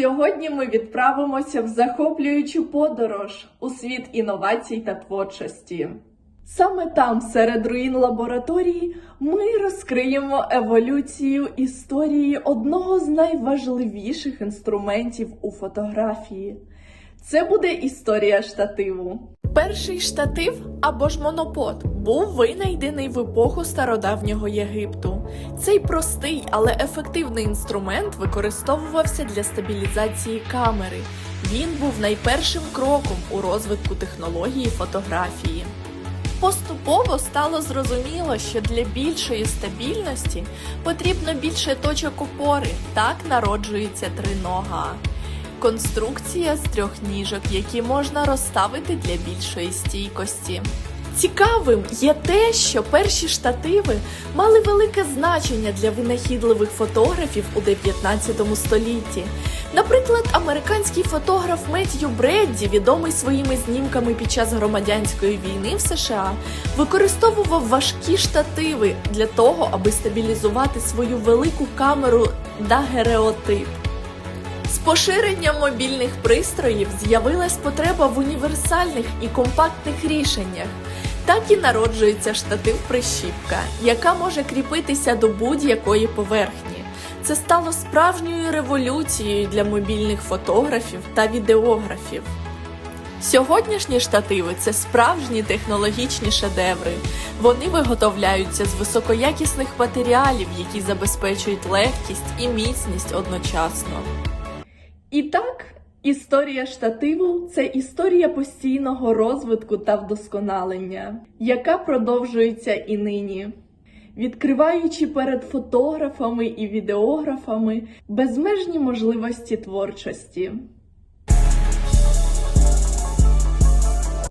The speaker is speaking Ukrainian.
Сьогодні ми відправимося в захоплюючу подорож у світ інновацій та творчості. Саме там, серед руїн лабораторії, ми розкриємо еволюцію історії одного з найважливіших інструментів у фотографії. Це буде історія штативу. Перший штатив або ж монопод був винайдений в епоху стародавнього Єгипту. Цей простий, але ефективний інструмент використовувався для стабілізації камери. Він був найпершим кроком у розвитку технології фотографії. Поступово стало зрозуміло, що для більшої стабільності потрібно більше точок опори. Так народжується тринога. Конструкція з трьох ніжок, які можна розставити для більшої стійкості. Цікавим є те, що перші штативи мали велике значення для винахідливих фотографів у 19 столітті. Наприклад, американський фотограф Меттью Бредді, відомий своїми знімками під час громадянської війни в США, використовував важкі штативи для того, аби стабілізувати свою велику камеру дагереотип. З поширенням мобільних пристроїв з'явилась потреба в універсальних і компактних рішеннях. Так і народжується штатив прищіпка, яка може кріпитися до будь-якої поверхні. Це стало справжньою революцією для мобільних фотографів та відеографів. Сьогоднішні штативи це справжні технологічні шедеври. Вони виготовляються з високоякісних матеріалів, які забезпечують легкість і міцність одночасно. І так, історія штативу це історія постійного розвитку та вдосконалення, яка продовжується і нині. Відкриваючи перед фотографами і відеографами безмежні можливості творчості.